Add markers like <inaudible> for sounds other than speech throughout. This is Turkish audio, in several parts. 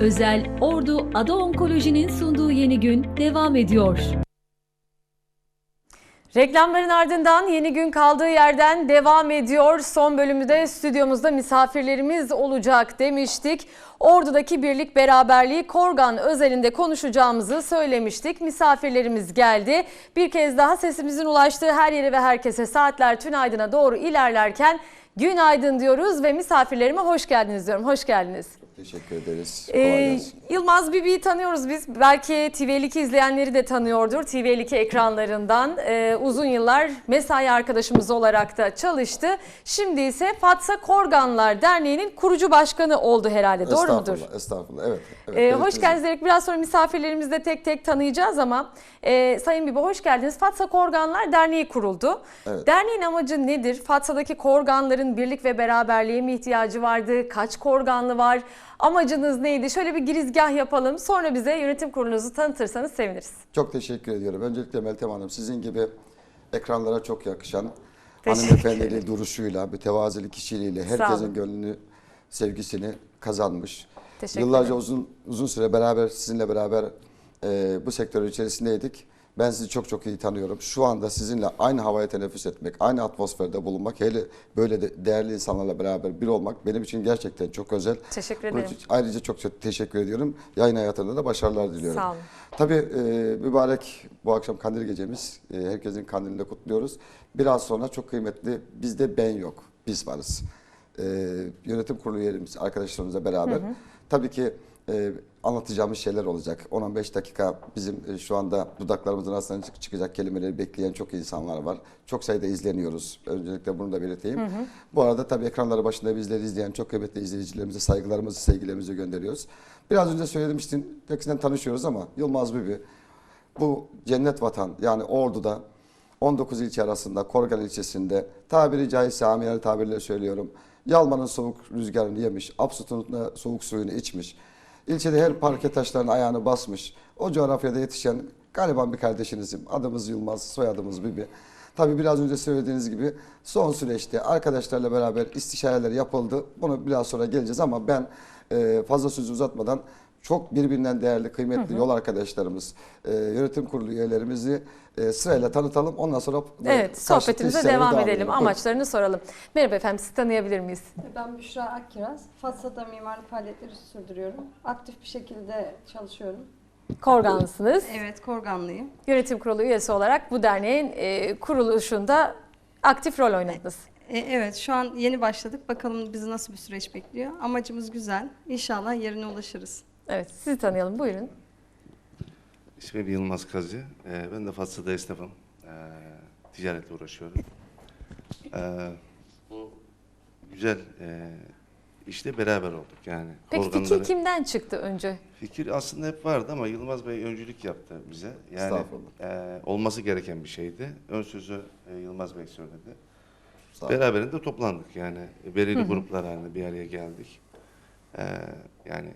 Özel Ordu Ada Onkoloji'nin sunduğu yeni gün devam ediyor. Reklamların ardından yeni gün kaldığı yerden devam ediyor. Son bölümde stüdyomuzda misafirlerimiz olacak demiştik. Ordu'daki birlik beraberliği Korgan özelinde konuşacağımızı söylemiştik. Misafirlerimiz geldi. Bir kez daha sesimizin ulaştığı her yere ve herkese saatler tünaydına doğru ilerlerken günaydın diyoruz ve misafirlerime hoş geldiniz diyorum. Hoş geldiniz. Teşekkür ederiz. Ee. Yılmaz Bibi'yi tanıyoruz biz. Belki TV52 izleyenleri de tanıyordur. TV52 ekranlarından Ee, uzun yıllar mesai arkadaşımız olarak da çalıştı. Şimdi ise Fatsa Korganlar Derneği'nin kurucu başkanı oldu herhalde. Doğru mudur? Estağfurullah, Estağfurullah. Evet. evet Ee, hoş geldiniz Derek. Biraz sonra misafirlerimizi de tek tek tanıyacağız ama e, Sayın Bibi hoş geldiniz. Fatsa Korganlar Derneği kuruldu. Evet. Derneğin amacı nedir? Fatsa'daki korganların birlik ve beraberliğe mi ihtiyacı vardı? Kaç korganlı var? Amacınız neydi? Şöyle bir girizgah yapalım. Sonra bize yönetim kurulunuzu tanıtırsanız seviniriz. Çok teşekkür ediyorum. Öncelikle Meltem Hanım sizin gibi ekranlara çok yakışan hanımefendili duruşuyla, mütevazili kişiliğiyle herkesin gönlünü, sevgisini kazanmış. Teşekkür Yıllarca ederim. uzun uzun süre beraber sizinle beraber e, bu sektör içerisindeydik. Ben sizi çok çok iyi tanıyorum. Şu anda sizinle aynı havaya teneffüs etmek, aynı atmosferde bulunmak, hele böyle de değerli insanlarla beraber bir olmak benim için gerçekten çok özel. Teşekkür ederim. Ayrıca çok çok teşekkür ediyorum. Yayın hayatında da başarılar diliyorum. Sağ olun. Tabii e, mübarek bu akşam kandil gecemiz. E, herkesin kandilini kutluyoruz. Biraz sonra çok kıymetli bizde ben yok, biz varız. E, yönetim kurulu üyelerimiz, arkadaşlarımızla beraber. Tabii ki e, anlatacağımız şeyler olacak. 10-15 dakika bizim e, şu anda dudaklarımızın arasından çık- çıkacak kelimeleri bekleyen çok insanlar var. Çok sayıda izleniyoruz. Öncelikle bunu da belirteyim. Bu arada tabii ekranları başında bizleri izleyen çok kıymetli izleyicilerimize saygılarımızı, sevgilerimizi gönderiyoruz. Biraz önce söylemiştim, hepsinden tanışıyoruz ama Yılmaz Bibi bu cennet vatan yani Ordu'da 19 ilçe arasında Korgan ilçesinde tabiri caizse amiyane tabirle söylüyorum. Yalmanın soğuk rüzgarını yemiş, Apsut'un da soğuk suyunu içmiş. İlçede her parke taşlarının ayağını basmış. O coğrafyada yetişen galiba bir kardeşinizim. Adımız Yılmaz, soyadımız Bibi. Tabii biraz önce söylediğiniz gibi son süreçte arkadaşlarla beraber istişareler yapıldı. Bunu biraz sonra geleceğiz ama ben e, fazla sözü uzatmadan çok birbirinden değerli, kıymetli yol arkadaşlarımız, e, yönetim kurulu üyelerimizi e, sırayla tanıtalım. Ondan sonra Evet, sohbetimize istişareye devam edelim. Buyurun. Amaçlarını soralım. Merhaba efendim, sizi tanıyabilir miyiz? Ben Büşra Akkiraz. Fatsa'da mimarlık faaliyetleri sürdürüyorum. Aktif bir şekilde çalışıyorum. Korganlısınız. Evet, Korganlıyım. Yönetim kurulu üyesi olarak bu derneğin e, kuruluşunda aktif rol oynadınız. E, evet, şu an yeni başladık. Bakalım bizi nasıl bir süreç bekliyor. Amacımız güzel. İnşallah yerine ulaşırız. Evet, sizi tanıyalım. Buyurun. İsmim Yılmaz Kazı. Ee, ben de Fatsa'da esnafım. Ee, ticaretle uğraşıyorum. Ee, bu güzel e, işte beraber olduk yani. Peki fikir Korganları- kimden çıktı önce? Fikir aslında hep vardı ama Yılmaz Bey öncülük yaptı bize. Yani e, olması gereken bir şeydi. Ön sözü e, Yılmaz Bey söyledi. Sağ olun. Beraberinde toplandık yani. Belirli gruplar halinde bir araya geldik. Ee, yani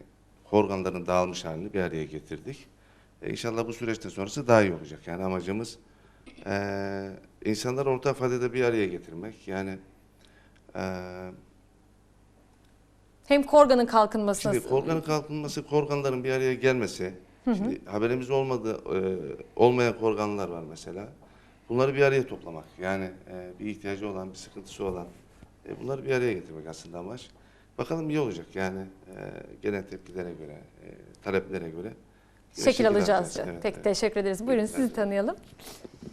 organların dağılmış halini bir araya getirdik. Ee, inşallah bu süreçten sonrası daha iyi olacak. Yani amacımız ee, insanları ortak fadede bir araya getirmek. Yani ee, Hem Korgan'ın kalkınmasına... şimdi korganın kalkınması, korganların bir araya gelmesi. Şimdi haberimiz olmadı, ee, olmayan korganlar var mesela. Bunları bir araya toplamak. Yani ee, bir ihtiyacı olan, bir sıkıntısı olan. e, bunları bir araya getirmek aslında amaç. Bakalım iyi olacak yani ee, gelen tepkilere göre, ee, taleplere göre. Şekil alacağız. alacağız. Evet, Peki evet. teşekkür ederiz. Buyurun sizi tanıyalım.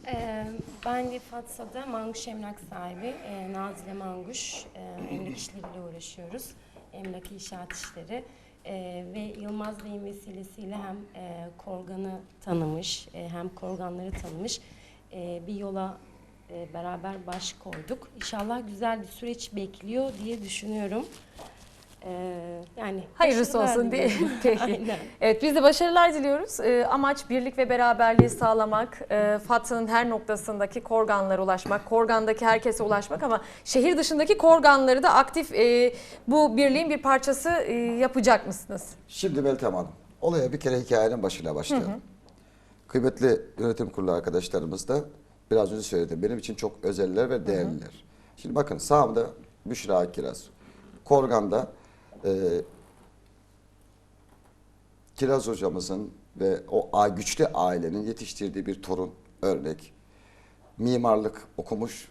Ee, Ben de Fatsa'da Manguş Emlak sahibi e, Nazile Manguş. E, Emlak işleriyle uğraşıyoruz. Emlak inşaat işleri. E, Ve Yılmaz Bey'in vesilesiyle hem e, Korgan'ı tanımış e, hem Korganları tanımış e, bir yola e, beraber baş koyduk. İnşallah güzel bir süreç bekliyor diye düşünüyorum. E, Yani Hayırlısı olsun diye. <laughs> Peki. Evet biz de başarılar diliyoruz. Ee, amaç birlik ve beraberliği sağlamak. E, Fatsa'nın her noktasındaki korganlara ulaşmak. Korgan'daki herkese ulaşmak ama şehir dışındaki korganları da aktif e, bu birliğin bir parçası e, yapacak mısınız? Şimdi Meltem Hanım, olaya bir kere hikayenin başıyla başlayalım. Kıymetli yönetim kurulu arkadaşlarımız da biraz önce söyledim. Benim için çok özeller ve değerliler. Şimdi bakın sağımda Büşra Kiraz. Korgan'da e, Kiraz hocamızın ve o a- güçlü ailenin yetiştirdiği bir torun örnek. Mimarlık okumuş.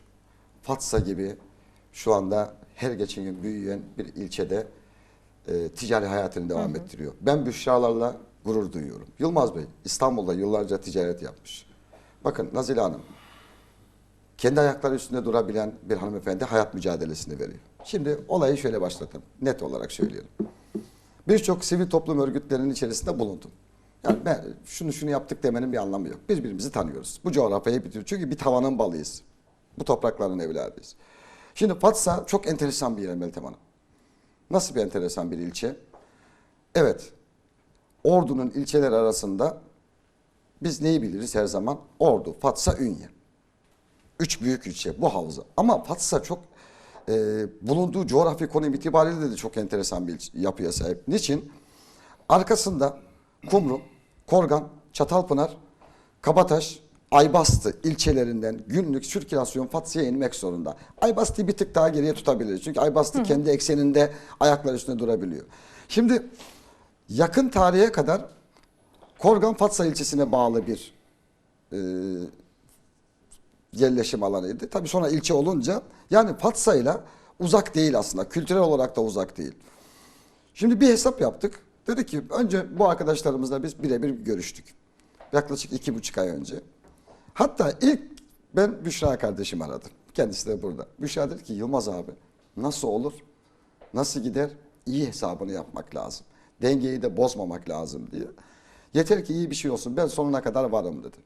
Fatsa gibi şu anda her geçen gün büyüyen bir ilçede e, ticari hayatını devam ettiriyor. Ben Büşralarla gurur duyuyorum. Yılmaz Bey İstanbul'da yıllarca ticaret yapmış. Bakın Nazile Hanım kendi ayakları üstünde durabilen bir hanımefendi hayat mücadelesini veriyor. Şimdi olayı şöyle başlatalım. Net olarak söyleyelim. Birçok sivil toplum örgütlerinin içerisinde bulundum. Yani ben şunu şunu yaptık demenin bir anlamı yok. Birbirimizi tanıyoruz. Bu coğrafyayı bitiriyoruz. Çünkü bir tavanın balıyız. Bu toprakların evladıyız. Şimdi Fatsa çok enteresan bir yer Meltem Hanım. Nasıl bir enteresan bir ilçe? Evet. Ordu'nun ilçeler arasında biz neyi biliriz her zaman? Ordu, Fatsa, Ünye. Üç büyük ilçe bu havza. Ama Fatsa çok e, bulunduğu coğrafi konum itibariyle de çok enteresan bir yapıya sahip. Niçin? Arkasında Kumru, Korgan, Çatalpınar, Kabataş, Aybastı ilçelerinden günlük sirkülasyon Fatsa'ya inmek zorunda. Aybastı'yı bir tık daha geriye tutabiliriz. Çünkü Aybastı kendi ekseninde ayaklar üstünde durabiliyor. Şimdi yakın tarihe kadar Korgan Fatsa ilçesine bağlı bir e, yerleşim alanıydı. Tabii sonra ilçe olunca yani Fatsa ile uzak değil aslında. Kültürel olarak da uzak değil. Şimdi bir hesap yaptık. Dedi ki önce bu arkadaşlarımızla biz birebir görüştük. Yaklaşık iki buçuk ay önce. Hatta ilk ben Büşra kardeşim aradım. Kendisi de burada. Büşra dedi ki Yılmaz abi nasıl olur? Nasıl gider? İyi hesabını yapmak lazım. Dengeyi de bozmamak lazım diye. Yeter ki iyi bir şey olsun. Ben sonuna kadar varım dedi.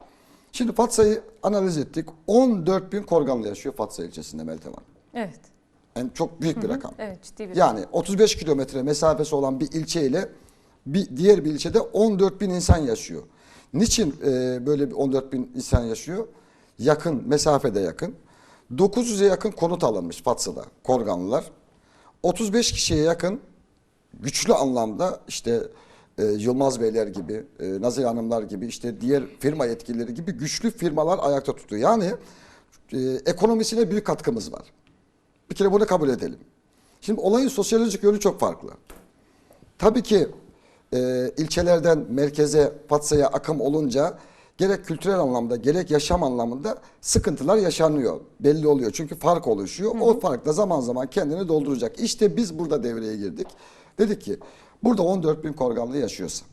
Şimdi Fatsa'yı analiz ettik. 14 bin Korganlı yaşıyor Fatsa ilçesinde Meltem Hanım. Evet. Yani çok büyük bir rakam. Evet ciddi bir Yani 35 kilometre mesafesi olan bir ilçeyle bir diğer bir ilçede 14 bin insan yaşıyor. Niçin e, böyle bir 14 bin insan yaşıyor? Yakın, mesafede yakın. 900'e yakın konut alınmış Fatsa'da Korganlılar. 35 kişiye yakın güçlü anlamda işte e, Yılmaz Beyler gibi, e, Nazire Hanımlar gibi işte diğer firma yetkilileri gibi güçlü firmalar ayakta tutuyor. Yani e, ekonomisine büyük katkımız var. Bir kere bunu kabul edelim. Şimdi olayın sosyolojik yönü çok farklı. Tabii ki e, ilçelerden merkeze, Fatsa'ya akım olunca gerek kültürel anlamda gerek yaşam anlamında sıkıntılar yaşanıyor. Belli oluyor. Çünkü fark oluşuyor. O fark da zaman zaman kendini dolduracak. İşte biz burada devreye girdik. Dedik ki burada 14 bin Korganlı yaşıyorsa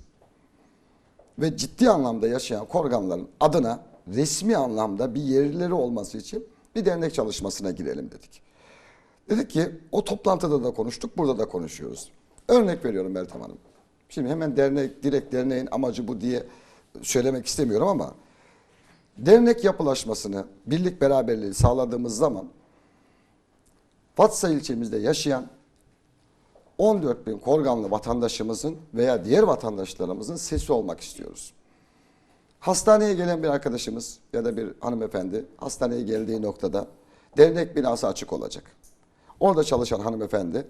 ve ciddi anlamda yaşayan Korganların adına resmi anlamda bir yerleri olması için bir dernek çalışmasına girelim dedik. Dedik ki o toplantıda da konuştuk, burada da konuşuyoruz. Örnek veriyorum Meltem Hanım. Şimdi hemen dernek, direkt derneğin amacı bu diye söylemek istemiyorum ama dernek yapılaşmasını, birlik beraberliği sağladığımız zaman Fatsa ilçemizde yaşayan 14 bin Korganlı vatandaşımızın veya diğer vatandaşlarımızın sesi olmak istiyoruz. Hastaneye gelen bir arkadaşımız ya da bir hanımefendi hastaneye geldiği noktada dernek binası açık olacak. Orada çalışan hanımefendi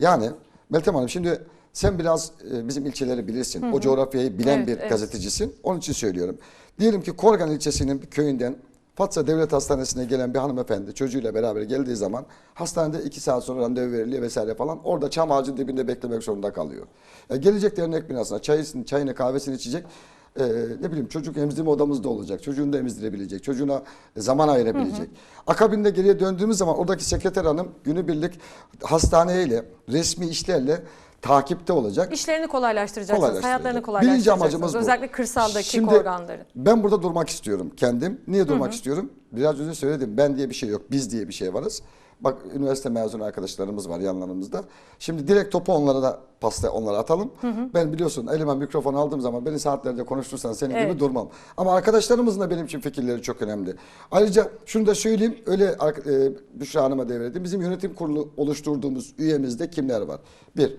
yani Meltem Hanım şimdi sen biraz e, bizim ilçeleri bilirsin. O coğrafyayı bilen Evet, bir evet. gazetecisin. Onun için söylüyorum. Diyelim ki Korgan ilçesinin bir köyünden Fatsa Devlet Hastanesi'ne gelen bir hanımefendi çocuğuyla beraber geldiği zaman hastanede iki saat sonra randevu veriliyor vesaire falan. Orada çam ağacın dibinde beklemek zorunda kalıyor. E, gelecek dernek binasına çayını, çayını kahvesini içecek. E, ne bileyim çocuk emzirme odamızda olacak. Çocuğunu da emzirebilecek. Çocuğuna zaman ayırabilecek. Akabinde geriye döndüğümüz zaman oradaki sekreter hanım günübirlik hastaneyle resmi işlerle takipte olacak. İşlerini kolaylaştıracaksınız, Kolaylaştıracak. hayatlarını Birinci kolaylaştıracaksınız. amacımız bu. Özellikle kırsaldaki Şimdi korganların. Ben burada durmak istiyorum kendim. Niye durmak istiyorum? Biraz önce söyledim. Ben diye bir şey yok. Biz diye bir şey varız. Bak üniversite mezunu arkadaşlarımız var yanlarımızda. Şimdi direkt topu onlara da pasta onlara atalım. Ben biliyorsun elime mikrofon aldığım zaman beni saatlerde konuştursan senin Evet. gibi durmam. Ama arkadaşlarımızın da benim için fikirleri çok önemli. Ayrıca şunu da söyleyeyim. Öyle e, Büşra Hanım'a devredeyim. Bizim yönetim kurulu oluşturduğumuz üyemizde kimler var? Bir,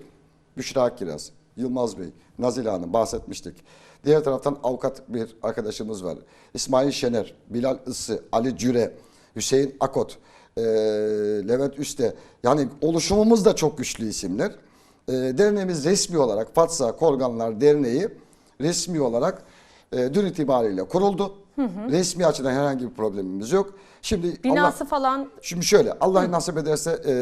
Büşra Akkiraz, Yılmaz Bey, Nazile Hanım bahsetmiştik. Diğer taraftan avukat bir arkadaşımız var. İsmail Şener, Bilal Issı, Ali Cüre, Hüseyin Akot, eee, Levent Üste. Yani oluşumumuz da çok güçlü isimler. Eee derneğimiz resmi olarak Fatsa Korganlar Derneği resmi olarak eee, dün itibariyle kuruldu. Resmi açıdan herhangi bir problemimiz yok. Şimdi Allah- Binası falan Şimdi şöyle Allah nasip ederse e,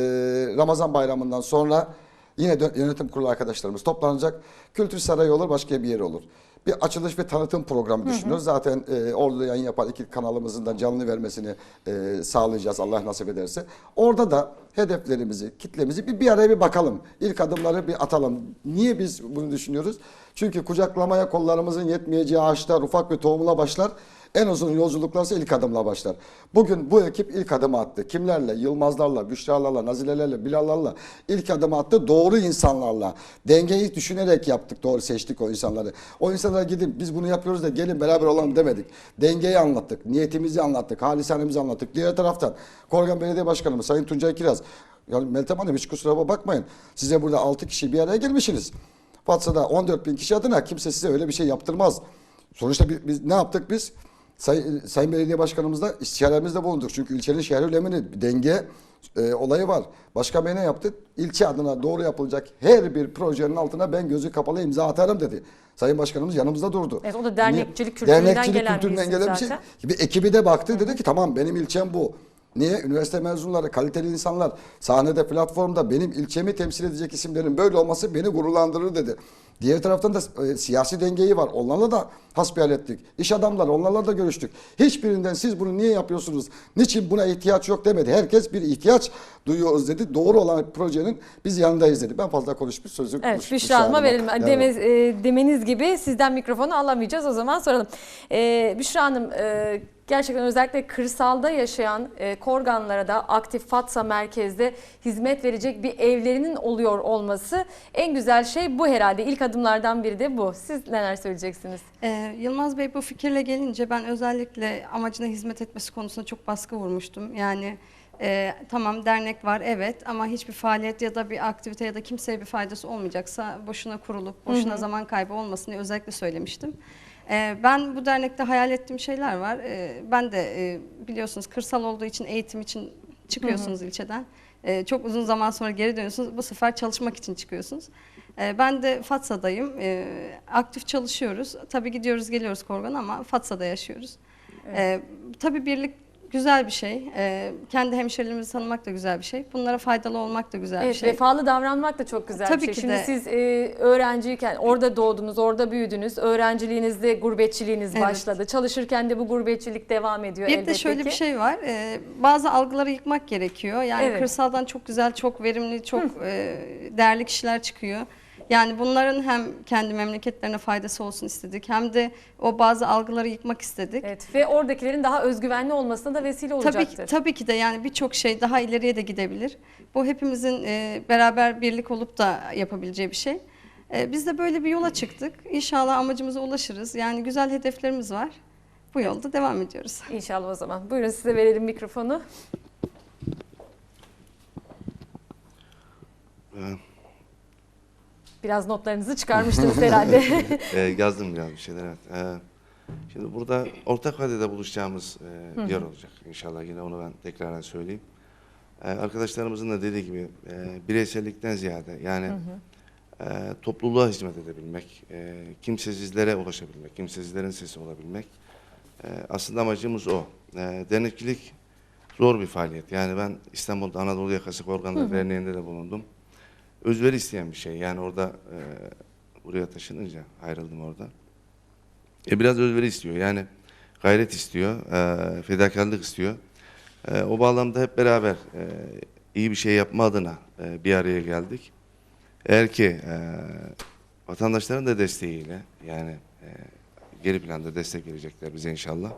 Ramazan bayramından sonra Yine yönetim kurulu arkadaşlarımız toplanacak. Kültür sarayı olur, başka bir yer olur. Bir açılış ve tanıtım programı düşünüyoruz. Zaten e, orada yayın yapan iki kanalımızın da canlı vermesini e, sağlayacağız Allah nasip ederse. Orada da hedeflerimizi, kitlemizi bir, bir araya bir bakalım. İlk adımları bir atalım. Niye biz bunu düşünüyoruz? Çünkü kucaklamaya kollarımızın yetmeyeceği ağaçlar ufak bir tohumla başlar. En uzun yolculuklarsa ilk adımla başlar. Bugün bu ekip ilk adımı attı. Kimlerle? Yılmazlarla, Büşralarla, Nazilelerle, Bilallarla ilk adımı attı. Doğru insanlarla. Dengeyi düşünerek yaptık. Doğru seçtik o insanları. O insanlara gidip biz bunu yapıyoruz da gelin beraber olalım demedik. Dengeyi anlattık. Niyetimizi anlattık. Halisanemizi anlattık. Diğer taraftan Korgan Belediye Başkanımız Sayın Tuncay Kiraz. Yani Meltem Hanım hiç kusura bakmayın. Size burada 6 kişi bir araya gelmişsiniz. Fatsa'da 14 bin kişi adına kimse size öyle bir şey yaptırmaz. Sonuçta biz, biz ne yaptık biz? Say, Sayın Belediye Başkanımızla istişaremizde bulunduk. Çünkü ilçenin şehir önemini bir denge e, olayı var. Başka ne yaptı? İlçe adına doğru yapılacak her bir projenin altına ben gözü kapalı imza atarım dedi. Sayın Başkanımız yanımızda durdu. Evet, o da dernekçilik kültüründen gelen bir isim gelen bir şey. Bir ekibi de baktı dedi ki tamam benim ilçem bu. Niye? Üniversite mezunları, kaliteli insanlar sahnede, platformda benim ilçemi temsil edecek isimlerin böyle olması beni gururlandırır dedi. Diğer taraftan da e, siyasi dengeyi var. Onlarla da hasbihal ettik. İş adamları, onlarla da görüştük. Hiçbirinden siz bunu niye yapıyorsunuz? Niçin buna ihtiyaç yok demedi. Herkes bir ihtiyaç duyuyoruz dedi. Doğru olan projenin biz yanındayız dedi. Ben fazla konuşmuş sözü Evet konuş- Büşra Hanım'a verelim. Demez, e, demeniz gibi sizden mikrofonu alamayacağız o zaman soralım. E, Büşra Hanım e, gerçekten özellikle kırsalda yaşayan e, Korganlara da aktif Fatsa merkezde hizmet verecek bir evlerinin oluyor olması en güzel şey bu herhalde. İlk adımlardan biri de bu. Siz neler söyleyeceksiniz? Ee, Yılmaz Bey bu fikirle gelince ben özellikle amacına hizmet etmesi konusunda çok baskı vurmuştum. Yani e, tamam dernek var evet ama hiçbir faaliyet ya da bir aktivite ya da kimseye bir faydası olmayacaksa boşuna kurulup boşuna zaman kaybı olmasın diye özellikle söylemiştim. Ee, ben bu dernekte hayal ettiğim şeyler var. Ee, ben de e, biliyorsunuz kırsal olduğu için eğitim için çıkıyorsunuz ilçeden. Ee, çok uzun zaman sonra geri dönüyorsunuz. Bu sefer çalışmak için çıkıyorsunuz. Ben de Fatsa'dayım. Aktif çalışıyoruz. Tabii gidiyoruz geliyoruz Korgan ama Fatsa'da yaşıyoruz. Ee, Tabii birlik güzel bir şey. Ee, Kendi hemşerilerimizi tanımak da güzel bir şey. Bunlara faydalı olmak da güzel bir Evet, şey. vefalı davranmak da çok güzel Tabii bir şey. ki Şimdi de. siz e, öğrenciyken orada doğdunuz, orada büyüdünüz. Öğrenciliğinizde gurbetçiliğiniz Evet. başladı. Çalışırken de bu gurbetçilik devam ediyor Bir elbette de şöyle ki. bir şey var. e, bazı algıları yıkmak gerekiyor. Yani Evet. kırsaldan çok güzel, çok verimli, çok e, değerli kişiler çıkıyor. Yani bunların hem kendi memleketlerine faydası olsun istedik hem de o bazı algıları yıkmak istedik. Evet ve oradakilerin daha özgüvenli olmasına da vesile Tabii, olacaktır. ki- tabii ki de yani birçok şey daha ileriye de gidebilir. Bu hepimizin e, beraber birlik olup da yapabileceği bir şey. E, biz de böyle bir yola çıktık. İnşallah amacımıza ulaşırız. Yani güzel hedeflerimiz var. Bu yolda devam ediyoruz. <laughs> İnşallah o zaman. Buyurun size verelim mikrofonu. Ee, Biraz notlarınızı çıkarmıştınız herhalde. <laughs> e, yazdım biraz bir şeyler evet. Ee, şimdi burada ortak vadede buluşacağımız e, bir yer olacak inşallah yine onu ben tekrardan söyleyeyim. Ee, arkadaşlarımızın da dediği gibi e, bireysellikten ziyade yani e, topluluğa hizmet edebilmek, e, kimsesizlere ulaşabilmek, kimsesizlerin sesi olabilmek e, aslında amacımız o. E, dernekçilik zor bir faaliyet. Yani ben İstanbul'da Anadolu Yakası Organları Derneği'nde de bulundum. Özveri isteyen bir şey. Yani orada e, buraya taşınınca ayrıldım orada. E, biraz özveri istiyor. Yani gayret istiyor, e, fedakarlık istiyor. E, o bağlamda hep beraber e, iyi bir şey yapma adına e, bir araya geldik. Eğer ki e, vatandaşların da desteğiyle yani e, geri planda destek verecekler bize inşallah.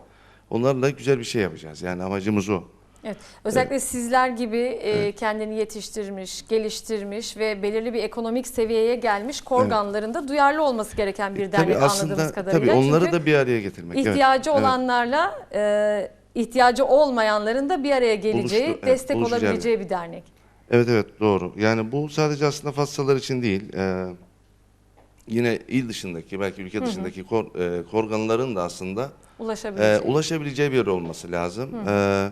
Onlarla güzel bir şey yapacağız. Yani amacımız o. Evet. Özellikle sizler gibi e, kendini yetiştirmiş, geliştirmiş ve belirli bir ekonomik seviyeye gelmiş korganların da duyarlı olması gereken bir dernek tabii aslında anladığımız kadarıyla. tabii onları Çünkü da bir araya getirmek. evet. ihtiyacı Evet. olanlarla e, ihtiyacı olmayanların da bir araya geleceği, Buluştu, evet, destek buluşacağı olabileceği bir dernek. Evet evet doğru. Yani bu sadece aslında Fassalar için değil. e, yine il dışındaki belki ülke dışındaki kor, e, korganların da aslında e, Ulaşabileceği. ulaşabileceği bir yer olması lazım. E,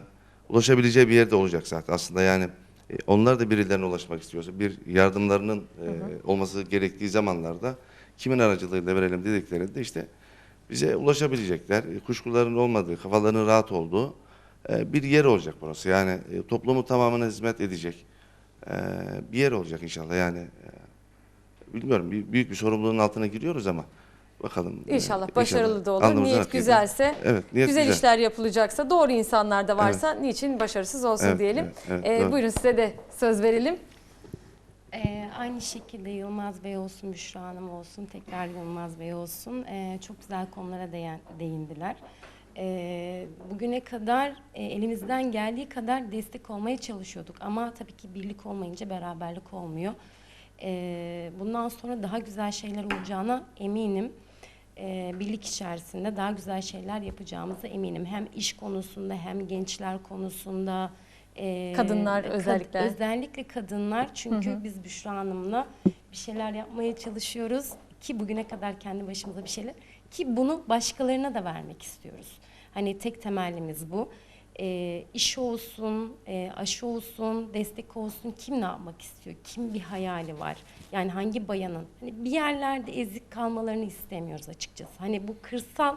ulaşabileceği bir yerde olacak zaten aslında yani e, onlar da birilerine ulaşmak istiyorsa bir yardımlarının e, olması gerektiği zamanlarda kimin aracılığıyla verelim dediklerinde işte bize ulaşabilecekler. e, Kuşkuların olmadığı, kafalarının rahat olduğu e, bir yer olacak burası. Yani e, toplumu tamamına hizmet edecek. e, bir yer olacak inşallah. Yani e, bilmiyorum büyük bir sorumluluğun altına giriyoruz ama bakalım. e, İnşallah başarılı da olur. Alnımızın Niyet güzelse, Evet, niyet güzel, güzel. işler yapılacaksa, doğru insanlar da varsa niçin başarısız olsun Evet, diyelim. evet, evet, Ee, buyurun size de söz verelim. Ee, aynı şekilde Yılmaz Bey olsun, Büşra Hanım olsun, tekrar Yılmaz Bey olsun ee, çok güzel konulara değen, değindiler. Ee, bugüne kadar e, elimizden geldiği kadar destek olmaya çalışıyorduk ama tabii ki birlik olmayınca beraberlik olmuyor. Ee, bundan sonra daha güzel şeyler olacağına eminim. Ee, birlik içerisinde daha güzel şeyler yapacağımıza eminim. Hem iş konusunda hem gençler konusunda. ee, Kadınlar kad- özellikle. Özellikle kadınlar çünkü biz Büşra Hanım'la bir şeyler yapmaya çalışıyoruz ki bugüne kadar kendi başımıza bir şeyler ki bunu başkalarına da vermek istiyoruz. Hani tek temellimiz bu. Ee, iş olsun, e, aşı olsun, destek olsun kim ne yapmak istiyor, kim bir hayali var. Yani hangi bayanın hani bir yerlerde ezik kalmalarını istemiyoruz açıkçası. Hani bu kırsal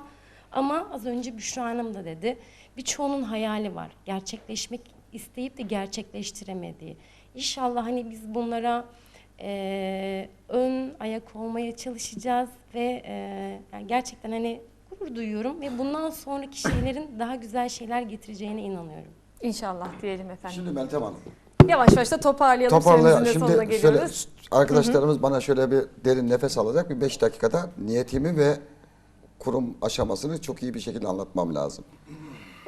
ama az önce Büşra Hanım da dedi. Birçoğunun hayali var. Gerçekleşmek isteyip de gerçekleştiremediği. İnşallah hani biz bunlara eee, ön ayak olmaya çalışacağız ve eee, yani gerçekten hani gurur duyuyorum ve bundan sonraki şeylerin daha güzel şeyler getireceğine inanıyorum. İnşallah diyelim efendim. Şimdi Meltem Hanım. Yavaş yavaş da toparlayalım. Toparlay Süremizin de sonuna şimdi şöyle arkadaşlarımız bana şöyle bir derin nefes alacak bir 5 dakikada niyetimi ve kurum aşamasını çok iyi bir şekilde anlatmam lazım.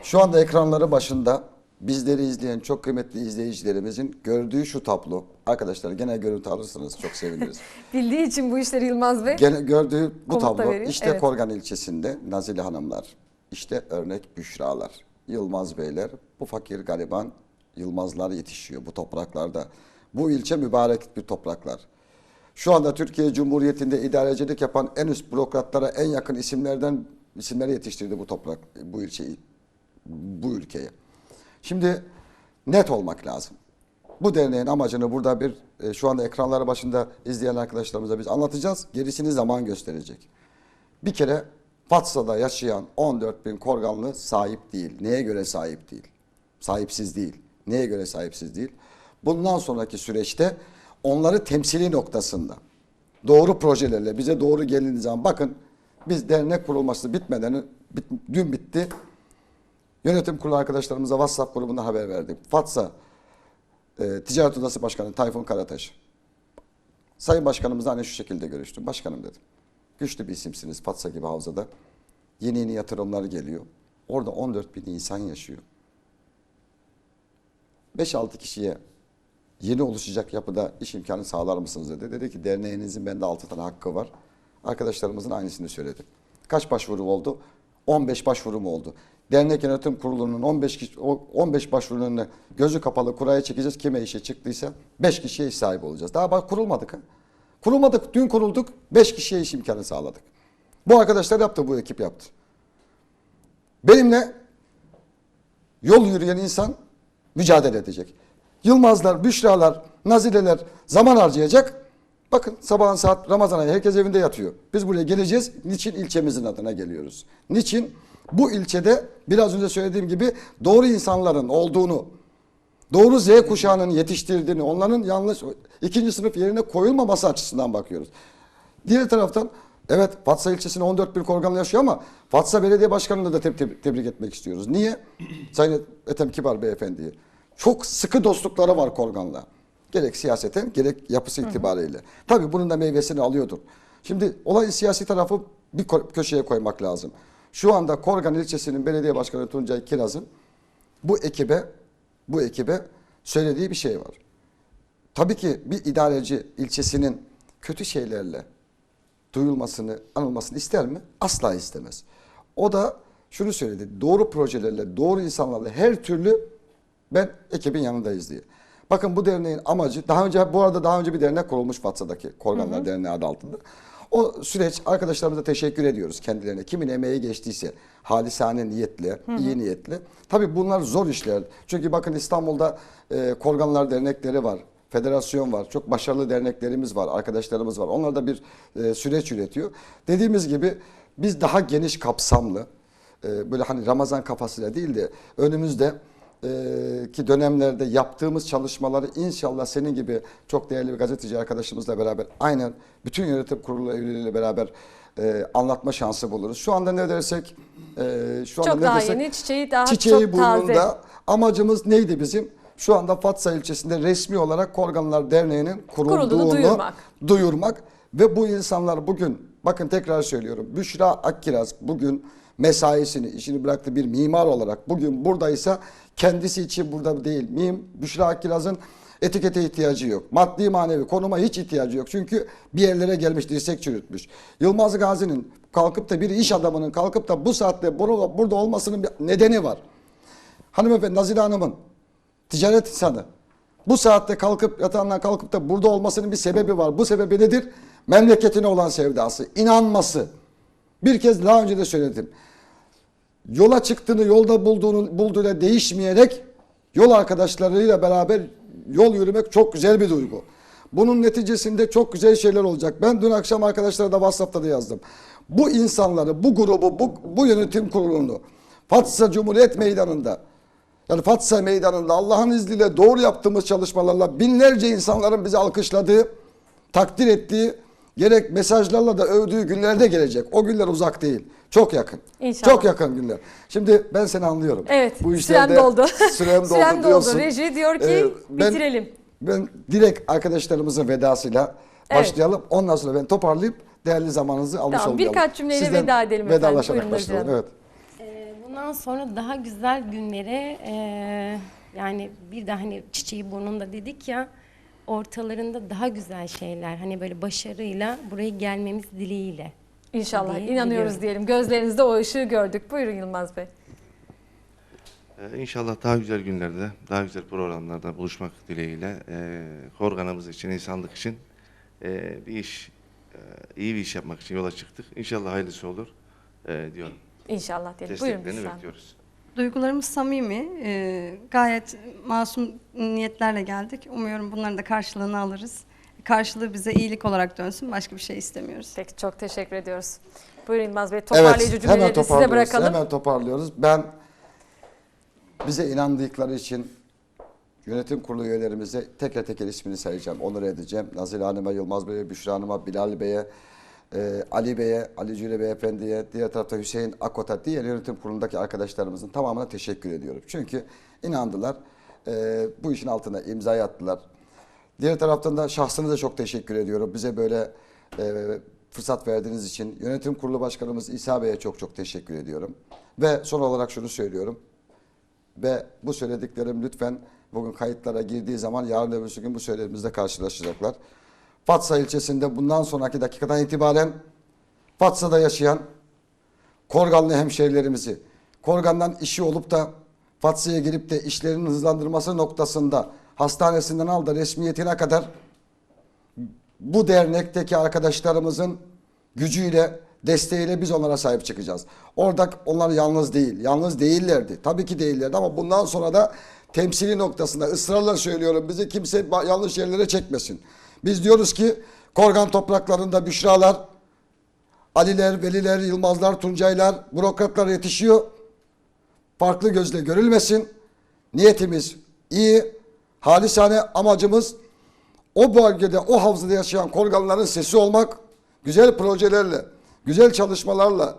Şu anda ekranları başında bizleri izleyen çok kıymetli izleyicilerimizin gördüğü şu tablo. Arkadaşlar gene görüntü alırsanız çok seviniriz. <laughs> Bildiği için bu işleri Yılmaz Bey. Gene gördüğü bu tablo veriyor, işte evet. Korgan ilçesinde Nazile Hanımlar, işte örnek Büşralar, Yılmaz Beyler, bu fakir gariban Yılmazlar yetişiyor bu topraklarda. Bu ilçe mübarek bir topraklar. Şu anda Türkiye Cumhuriyeti'nde idarecilik yapan en üst bürokratlara en yakın isimlerden isimleri yetiştirdi bu toprak, bu ilçeyi, bu ülkeye. Şimdi net olmak lazım. Bu derneğin amacını burada bir e, şu anda ekranları başında izleyen arkadaşlarımıza biz anlatacağız. Gerisini zaman gösterecek. Bir kere Fatsa'da yaşayan 14 bin Korganlı sahip değil. Neye göre sahip değil? Sahipsiz değil. Neye göre sahipsiz değil? Bundan sonraki süreçte onları temsili noktasında doğru projelerle bize doğru gelindiği zaman bakın biz dernek kurulması bitmeden bit, dün bitti. Yönetim kurulu arkadaşlarımıza WhatsApp grubunda haber verdim. Fatsa e, Ticaret Odası Başkanı Tayfun Karataş. Sayın Başkanımızla hani şu şekilde görüştüm. Başkanım dedim. Güçlü bir isimsiniz Fatsa gibi havzada. Yeni yeni yatırımlar geliyor. Orada 14 bin insan yaşıyor. 5-6 kişiye yeni oluşacak yapıda iş imkanı sağlar mısınız dedi. Dedi ki derneğinizin bende 6 tane hakkı var. Arkadaşlarımızın aynısını söyledi. Kaç başvuru oldu? 15 başvuru mu oldu? Dernek yönetim kurulunun 15 kişi, o 15 başvurunun gözü kapalı kuraya çekeceğiz. Kime işe çıktıysa 5 kişiye iş sahibi olacağız. Daha bak kurulmadık ha. Kurulmadık. Dün kurulduk. 5 kişiye iş imkanı sağladık. Bu arkadaşlar yaptı, bu ekip yaptı. Benimle yol yürüyen insan mücadele edecek. Yılmazlar, Büşralar, Nazileler zaman harcayacak. Bakın sabahın saat Ramazan ayı herkes evinde yatıyor. Biz buraya geleceğiz. Niçin ilçemizin adına geliyoruz? Niçin? Bu ilçede biraz önce söylediğim gibi doğru insanların olduğunu, doğru Z kuşağının yetiştirdiğini, onların yanlış ikinci sınıf yerine koyulmaması açısından bakıyoruz. Diğer taraftan evet Fatsa ilçesinde 14 bin korgan yaşıyor ama Fatsa Belediye Başkanı'nı da te- te- tebrik etmek istiyoruz. Niye? Sayın Ethem Kibar Beyefendi'yi. Çok sıkı dostlukları var Korgan'la. Gerek siyaseten gerek yapısı itibariyle. Tabii bunun da meyvesini alıyordur. Şimdi olayın siyasi tarafı bir köşeye koymak lazım. Şu anda Korgan ilçesinin belediye başkanı Tuncay Kiraz'ın bu ekibe bu ekibe söylediği bir şey var. Tabii ki bir idareci ilçesinin kötü şeylerle duyulmasını, anılmasını ister mi? Asla istemez. O da şunu söyledi. Doğru projelerle, doğru insanlarla her türlü ben ekibin yanındayız diye. Bakın bu derneğin amacı daha önce bu arada daha önce bir dernek kurulmuş Fatsa'daki Korganlar Derneği adı altında. O süreç arkadaşlarımıza teşekkür ediyoruz kendilerine. Kimin emeği geçtiyse halisane niyetle, iyi niyetle. Tabii bunlar zor işler. Çünkü bakın İstanbul'da e, Korganlar dernekleri var. Federasyon var. Çok başarılı derneklerimiz var. Arkadaşlarımız var. Onlar da bir e, süreç üretiyor. Dediğimiz gibi biz daha geniş kapsamlı e, böyle hani Ramazan kafasıyla değil de önümüzde ki dönemlerde yaptığımız çalışmaları inşallah senin gibi çok değerli bir gazeteci arkadaşımızla beraber aynen bütün yönetim kurulu üyeleriyle beraber e, anlatma şansı buluruz. Şu anda ne dersek e, şu anda Çok ne daha desek yeni, çiçeği daha çiçeği çok taze. burnunda amacımız neydi bizim? Şu anda Fatsa ilçesinde resmi olarak Korganlar Derneği'nin kurulduğunu Kurulduğunu duyurmak. duyurmak ve bu insanlar bugün bakın tekrar söylüyorum Büşra Akkiraz bugün mesaisini işini bıraktı bir mimar olarak bugün buradaysa kendisi için burada değil. Mim Büşra Akkiraz'ın etikete ihtiyacı yok. Maddi manevi konuma hiç ihtiyacı yok. Çünkü bir yerlere gelmiş dirsek çürütmüş. Yılmaz Gazi'nin kalkıp da bir iş adamının kalkıp da bu saatte burada olmasının bir nedeni var. Hanımefendi Nazile Hanım'ın ticaret insanı. Bu saatte kalkıp yatağından kalkıp da burada olmasının bir sebebi var. Bu sebebi nedir? Memleketine olan sevdası, inanması. Bir kez daha önce de söyledim. Yola çıktığını, yolda bulduğunu bulduğuyla değişmeyerek yol arkadaşlarıyla beraber yol yürümek çok güzel bir duygu. Bunun neticesinde çok güzel şeyler olacak. Ben dün akşam arkadaşlara da WhatsApp'ta da yazdım. Bu insanları, bu grubu, bu, bu yönetim kurulunu Fatsa Cumhuriyet Meydanı'nda yani Fatsa Meydanı'nda Allah'ın izniyle doğru yaptığımız çalışmalarla binlerce insanların bizi alkışladığı, takdir ettiği, gerek mesajlarla da övdüğü günlerde gelecek. O günler uzak değil. Çok yakın. İnşallah. Çok yakın günler. Şimdi ben seni anlıyorum. Evet, Bu sürem işlerde doldu. <laughs> Sürem doldu Sürem doldu. diyorsun. Reji diyor ki Ee, ben- bitirelim. Ben direkt arkadaşlarımızın vedasıyla Evet. başlayalım. Ondan sonra ben toparlayıp değerli zamanınızı almış Tamam, olacağım. birkaç cümleyle Sizden veda edelim efendim. Vedalaşarak başlayalım. Evet. Ee, Bundan sonra daha güzel günlere e, yani bir de hani çiçeği burnunda dedik ya ortalarında daha güzel şeyler hani böyle başarıyla buraya gelmemiz dileğiyle. İnşallah diye inanıyoruz biliyorum. diyelim. Gözlerinizde o ışığı gördük. Buyurun Yılmaz Bey. Ee, İnşallah daha güzel günlerde, daha güzel programlarda buluşmak dileğiyle e, Korganımız için, insanlık için e, bir iş, e, iyi bir iş yapmak için yola çıktık. İnşallah hayırlısı olur e, diyorum. İnşallah diyelim. Buyurun Desteklerini Büşra. bekliyoruz. Duygularımız samimi, e, gayet masum niyetlerle geldik. Umuyorum bunların da karşılığını alırız. Karşılığı bize iyilik olarak dönsün, başka bir şey istemiyoruz. Peki çok teşekkür ediyoruz. Buyurun Yılmaz Bey. Toparlayıcı evet, cümleleri hemen de size bırakalım. Hemen toparlıyoruz. Ben bize inandıkları için yönetim kurulu üyelerimize teker teker ismini sayacağım, onur edeceğim. Nazile Hanım'a, Yılmaz Bey'e, Büşra Hanım'a, Bilal Bey'e, e, Ali Bey'e, Ali Cüle Beyefendi'ye, diğer tarafta Hüseyin Akot'a, diğer yönetim kurulundaki arkadaşlarımızın tamamına teşekkür ediyorum. Çünkü inandılar, e, bu işin altına imza attılar. Diğer taraftan da şahsınıza çok teşekkür ediyorum. Bize böyle e, fırsat verdiğiniz için yönetim kurulu başkanımız İsa Bey'e çok çok teşekkür ediyorum. Ve son olarak şunu söylüyorum. Ve bu söylediklerim lütfen bugün kayıtlara girdiği zaman yarın öbürsü gün bu söylediklerimizle karşılaşacaklar. Fatsa ilçesinde bundan sonraki dakikadan itibaren Fatsa'da yaşayan Korganlı hemşehrilerimizi, Korgan'dan işi olup da Fatsa'ya gelip de işlerinin hızlandırması noktasında hastanesinden al resmiyetine kadar bu dernekteki arkadaşlarımızın gücüyle, desteğiyle biz onlara sahip çıkacağız. Orada onlar yalnız değil. Yalnız değillerdi. Tabii ki değillerdi ama bundan sonra da temsili noktasında ısrarla söylüyorum bizi kimse yanlış yerlere çekmesin. Biz diyoruz ki Korgan topraklarında Büşralar, Aliler, Veliler, Yılmazlar, Tuncaylar, bürokratlar yetişiyor. Farklı gözle görülmesin. Niyetimiz iyi, halisane amacımız o bölgede, o havzada yaşayan Korganların sesi olmak, güzel projelerle, güzel çalışmalarla,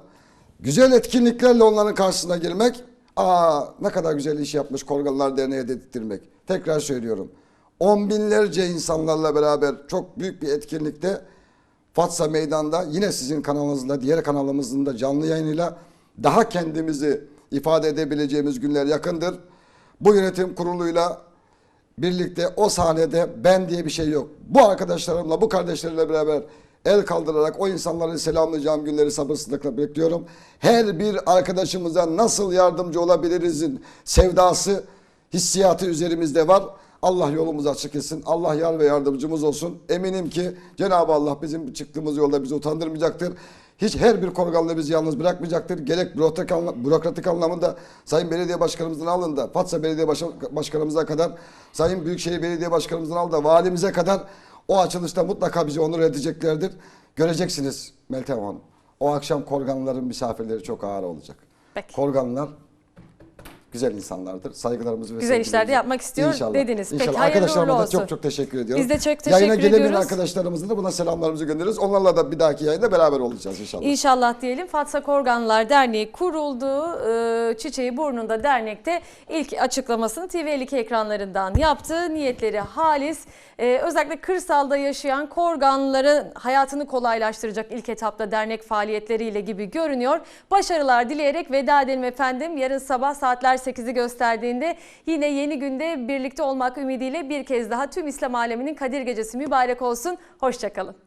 güzel etkinliklerle onların karşısına gelmek, aa ne kadar güzel iş yapmış Korganlar Derneği dedirtmek. Tekrar söylüyorum. On binlerce insanlarla beraber çok büyük bir etkinlikte Fatsa Meydan'da yine sizin kanalınızla, diğer kanalımızın da canlı yayınıyla daha kendimizi ifade edebileceğimiz günler yakındır. Bu yönetim kuruluyla birlikte o sahnede ben diye bir şey yok. Bu arkadaşlarımla, bu kardeşlerimle beraber el kaldırarak o insanları selamlayacağım günleri sabırsızlıkla bekliyorum. Her bir arkadaşımıza nasıl yardımcı olabilirizin sevdası, hissiyatı üzerimizde var. Allah yolumuzu açık etsin. Allah yar ve yardımcımız olsun. Eminim ki Cenab-ı Allah bizim çıktığımız yolda bizi utandırmayacaktır. Hiç her bir korganla bizi yalnız bırakmayacaktır. Gerek bürokratik, anla- bürokratik anlamında Sayın Belediye Başkanımızdan alın da Fatsa Belediye Baş- Başkanımıza kadar Sayın Büyükşehir Belediye Başkanımızdan al da valimize kadar o açılışta mutlaka bizi onur edeceklerdir. Göreceksiniz Meltem Hanım. O akşam Korganlıların misafirleri çok ağır olacak. Peki. Korganlılar güzel insanlardır. Saygılarımızı ve Güzel işler de yapmak istiyor dediniz. Peki, İnşallah. hayırlı Arkadaşlarıma uğurlu da çok olsun. çok teşekkür ediyorum. Biz de çok teşekkür Yayına gelemeyen ediyoruz. arkadaşlarımızın da buna selamlarımızı gönderiyoruz. Onlarla da bir dahaki yayında beraber olacağız inşallah. İnşallah diyelim Fatsa Korganlar Derneği kuruldu. Ee, Çiçeği Burnunda Dernek'te ilk açıklamasını TV52 ekranlarından yaptı. Niyetleri halis. Ee, özellikle kırsalda yaşayan Korganların hayatını kolaylaştıracak ilk etapta dernek faaliyetleriyle gibi görünüyor. Başarılar dileyerek veda edelim efendim. Yarın sabah saatler 8'i gösterdiğinde yine yeni günde birlikte olmak ümidiyle bir kez daha tüm İslam aleminin Kadir Gecesi mübarek olsun. Hoşçakalın.